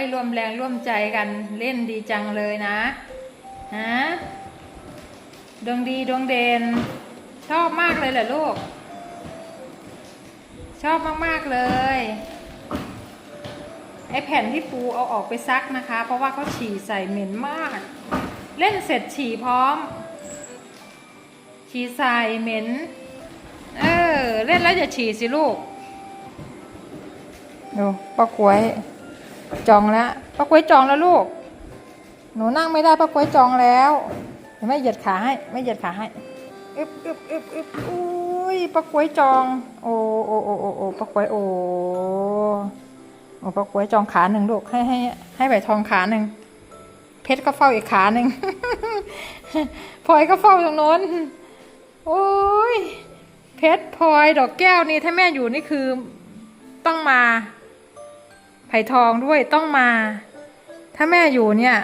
ยร่วมแรงร่วมใจกันเล่นดีจังเลยนะฮะดวงดีดวงเด่นชอบมากเลยเหรอลูก ชอบมากๆเลยไอแผ่นที่ปูเอาออกไปซักนะคะ เพราะว่าเขาฉี่ใส่เหม็นมาก เล่นเสร็จฉี่พร้อม ฉี่ใส่เหม็น เออ เล่นแล้วอย่าฉี่สิลูกดูป้ากล้วย จองแล้วป้ากล้วยจองแล้วลูก หนูนั่งไม่ได้ป้ากล้วยจองแล้วเดี๋ยวแม่เหยียดขาให้ไม่เหยียดขาให้อึบอึบอึบอึบอุ้ยป้ากล้วยจอง โอ้โอ้โอ้โอ้โอ้ป้ากล้วยโอ้โอ้ป้ากล้วยจองขาหนึ่งลูกให้ให้ให้ใบทองขาหนึ่งเพชรก็เฝ้าอีกขาหนึ่งพลอยก็เฝ้าตรงโน้น โอ้ย เพชรพลอยดอกแก้วนี่ถ้าแม่อยู่นี่คือต้องมา ไผ่ทองด้วยต้องมา ถ้าแม่อยู่เนี่ย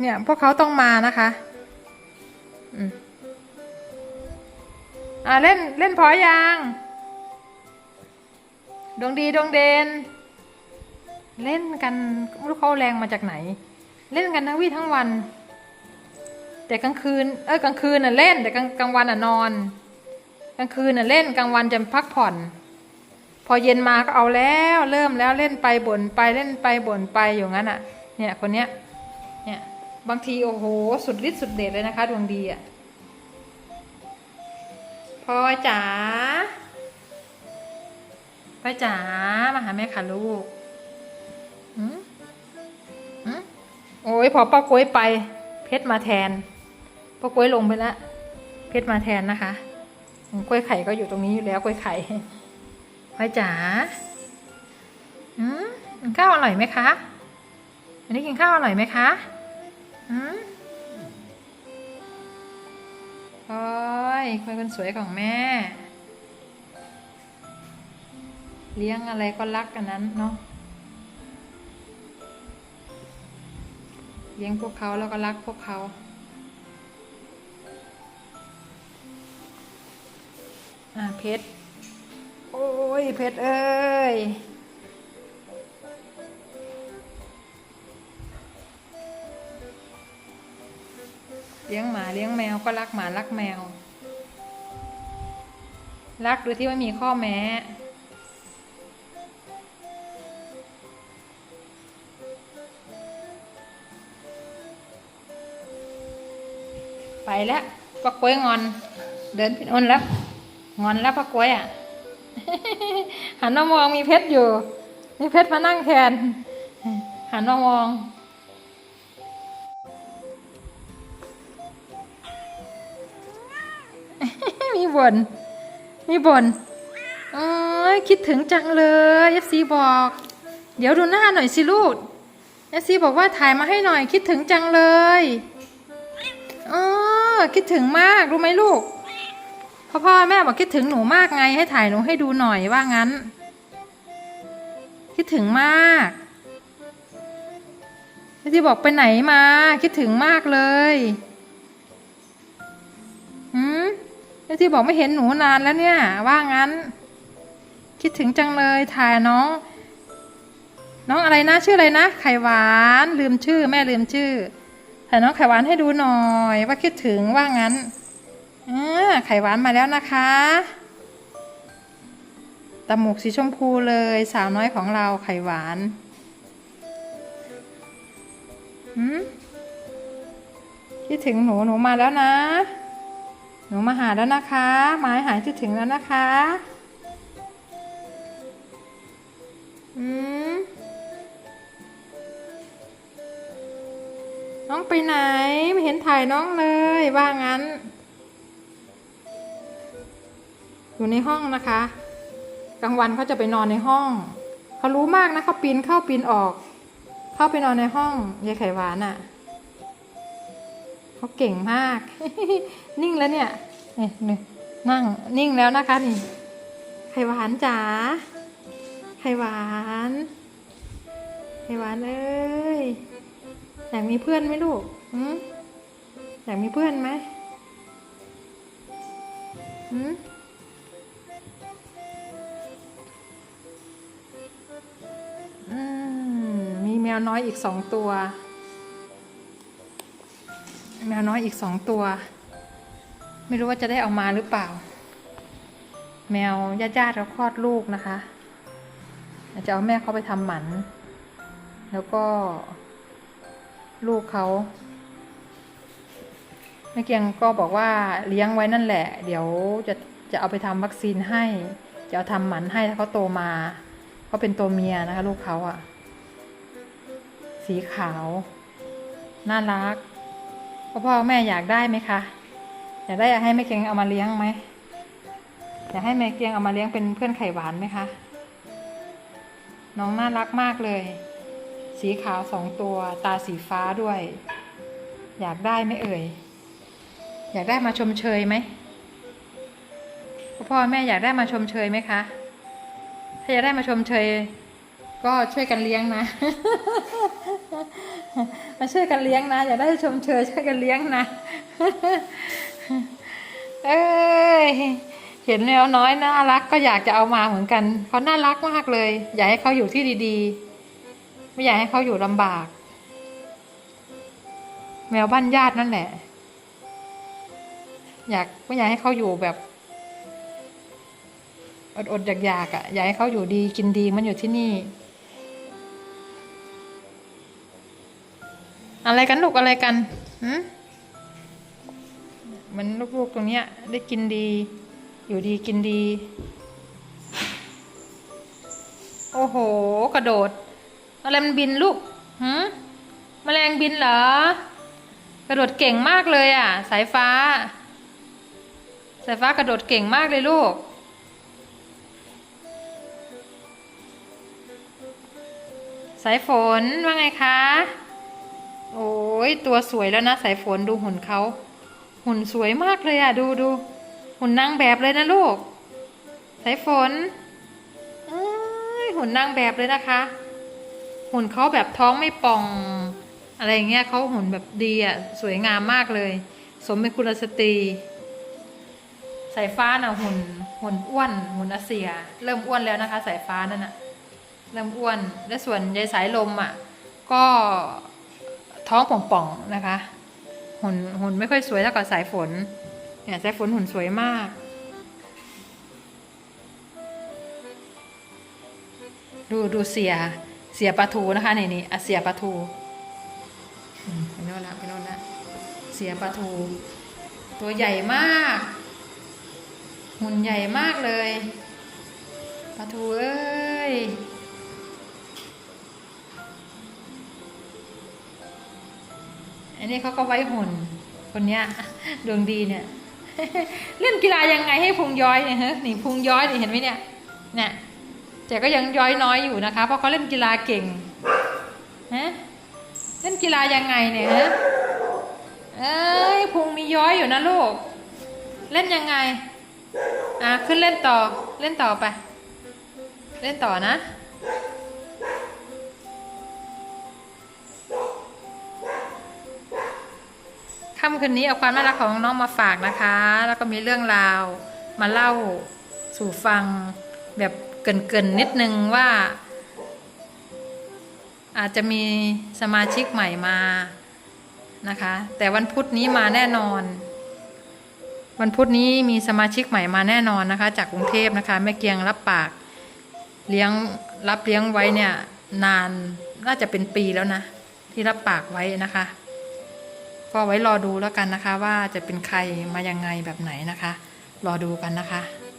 เนี่ยพวกเขาต้องมานะคะอ่าเล่นเล่นพอยังดวงดีดวงเด่นเล่นกันไม่รู้เขาแรงมาจากไหน เล่นกันทั้งวี่ทั้งวัน แต่กลางคืน เออกลางคืนน่ะเล่น แต่กลางกลางวันน่ะนอน กลางคืนน่ะเล่นกลางวันจะพักผ่อน อเย็นมาก็เอาแล้วเริ่มแล้วเล่นไปบ่นไปเล่นไปบ่นไปอยู่งั้นอะ เนี่ยคนเนี้ยเนี่ยบางทีโอ้โหสุดฤทธิ์สุดเดชเลยนะคะดวงดีอะพลอยจ๋าพลอยจ๋ามาหาแม่ค่ะลูกหืมหืมโอ้ยพอป้ากล้วยไป เพชรมาแทนป้ากล้วยลงไปแล้วเพชรมาแทนนะคะกล้วยไข่ก็อยู่ตรงนี้อยู่แล้วกล้วยไข่ พลอยจ๋าอืมกินข้าวอร่อยไหมคะอันนี้กินข้าวอร่อยไหมคะอืมพลอยพลอยคนสวยของแม่ เลี้ยงอะไรก็รักกันนั้นเนาะ เลี้ยงพวกเขาแล้วก็รักพวกเขาอ่าเพชร ยเพชรเอ้ยเลี้ยงหมาเลี้ยงแมวก็รักหมารักแมว รักโดยที่ไม่มีข้อแม้ไปแล้วปักกล้วยงอน เดินผิดอ้นแล้ว งอนแล้วปักกล้วยอะ หันมามองมีเพชรอยู่ มีเพชรมานั่งแทน หันมามอง มีบน มีบนเอ้ยคิดถึงจังเลยเอฟซีบอก เดี๋ยวดูหน้าหน่อยสิลูกเอฟซีบอกว่าถ่ายมาให้หน่อยคิดถึงจังเลยเออคิดถึงมากรู้ไหมลูก พ่อพ่อแม่บอกคิดถึงหนูมากไงให้ถ่ายหนูให้ดูหน่อยว่างั้น คิดถึงมากที่บอกไปไหนมา คิดถึงมากเลยหืมที่บอกไม่เห็นหนูนานแล้วเนี่ย ว่างั้น คิดถึงจังเลยถ่ายน้อง น้องอะไรนะชื่ออะไรนะไข่หวานลืมชื่อ แม่ลืมชื่อถ่ายน้องไข่หวานให้ดูหน่อย ว่าคิดถึงว่างั้น อ่าไข่หวานมาแล้วนะคะตะหมูกสีชมพูเลยสาวน้อยของเราไข่หวานหืมคิดถึงหนูหนูมาแล้วนะ หนูมาหาแล้วนะคะหมายหายคิดถึงแล้วนะคะอืมน้องไปไหนไม่เห็นถ่ายน้องเลยว่างั้น อยู่ในห้องนะคะ กลางวันเขาจะไปนอนในห้องเขารู้มากนะเขาปีนเข้าปีนออก เข้าไปนอนในห้องยายไข่หวานอะ่ะเขาเก่งมาก นิ่งแล้วเนี่ยนี่นี่นั่งนิ่งแล้วนะคะนี่ ไข่หวานจ๋าไข่หวาน ไข่หวานเอ้ยอยากมีเพื่อนไหมลูกหืมอยากมีเพื่อนไหมอืม วน้อยอีกสองตัว แมวน้อยอีกสองตัว ไม่รู้ว่าจะได้เอามาหรือเปล่า แมวญาติญาติๆเขาคลอดลูกนะคะจะเอาแม่เขาไปทำหมัน แล้วก็ ลูกเขาแม่เกียงก็บอกว่าเลี้ยงไว้นั่นแหละ เดี๋ยวจะจะเอาไปทำวัคซีนให้ จะเอาทำหมันให้ถ้าเขาโตมาเขาเป็นตัวเมียนะคะ ลูกเขาอะ สีขาว น่ารักพ่อพ่อแม่อยากได้ไหมคะอยากได้อยากให้แม่เกียงเอามาเลี้ยงไหมอยากให้แม่เกียงเอามาเลี้ยงเป็นเพื่อนไข่หวานไหมคะน้องน่ารักมากเลย สีขาวสองตัว ตาสีฟ้าด้วย อยากได้ไหมเอ่ย อยากได้มาชมเชยไหมพ่อพ่อแม่อยากได้มาชมเชยไหมคะ ถ้าอยากได้มาชมเชย ก็ช่วยกันเลี้ยงนะ มาช่วยกันเลี้ยงนะ อยากได้ชมเชยช่วยกันเลี้ยงนะ เอ้ย เห็นแมวน้อยน่ารักก็อยากจะเอามาเหมือนกันเขาน่ารักมากเลย อยากให้เขาอยู่ที่ดีๆ ไม่อยากให้เขาอยู่ลำบาก แมวบ้านญาตินั่นแหละ อยากไม่อยากให้เขาอยู่แบบอดๆอยากๆอะอยากให้เขาอยู่ดีกินดีมันอยู่ที่นี่ อะไรกันลูกอะไรกันหืมมันลูกๆตรงเนี้ย ได้กินดี อยู่ดีกินดี โอ้โห กระโดด อะไรมันบินลูกหืมแมลงบินเหรอ กระโดดเก่งมากเลยอะ สายฟ้า สายฟ้ากระโดดเก่งมากเลยลูกสายฝนว่าไงคะ โอ้ยตัวสวยแล้วนะสายฝนดูหุ่นเขาหุ่นสวยมากเลยอะดูดูหุ่นนางแบบเลยนะลูก สายฝนหุ่นนางแบบเลยนะคะ หุ่นเขาแบบท้องไม่ป่อง อะไรเงี้ยเขาหุ่นแบบดีอะสวยงามมากเลย สมเป็นกุลสตรีสายฟ้าน่ะหุ่นหุ่นอ้วนหุ่นอาเซีย เริ่มอ้วนแล้วนะคะ สายฟ้านั่นน่ะเริ่มอ้วน และส่วนยายสายลมอะ ก็ ท้องป่องๆนะคะ หุ่นหุ่นไม่ค่อยสวยเท่ากับสายฝน เนี่ยสายฝนหุ่นสวยมากดูดูเสียเสียปลาทูนะคะนี่นี่อะเสียปลาทูไปโน่นละไปโน่นละเสียปลาทู ตัวใหญ่มาก หุ่นใหญ่มากเลยปลาทูเอ้ย นนี้เขาก็ไว้หุ่น คนเนี้ยดวงดีเนี่ย เล่นกีฬายังไงให้พุงย้อยเนี่ยฮะนี่พุงย้อยนี่เห็นไหมเนี่ยเนี่ยแต่ก็ยังย้อยน้อยอยู่นะคะ เพราะเขาเล่นกีฬาเก่งฮะเล่นกีฬายังไงเนี่ยฮะเอ้ยพุงมีย้อยอยู่นะลูก เล่นยังไงอะขึ้นเล่นต่อเล่นต่อไป เล่นต่อนะ คืนนี้เอาความน่ารักของน้องมาฝากนะคะ แล้วก็มีเรื่องราวมาเล่าสู่ฟังแบบเกินๆนิดนึงว่า อาจจะมีสมาชิกใหม่มานะคะ แต่วันพุธนี้มาแน่นอน วันพุธนี้มีสมาชิกใหม่มาแน่นอนนะคะ จากกรุงเทพนะคะแม่เกียงรับปาก เลี้ยงรับเลี้ยงไว้เนี่ย นานน่าจะเป็นปีแล้วนะ ที่รับปากไว้นะคะ ก็ไว้รอดูแล้วกันนะคะ ว่าจะเป็นใครมายังไงแบบไหนนะคะ รอดูกันนะคะ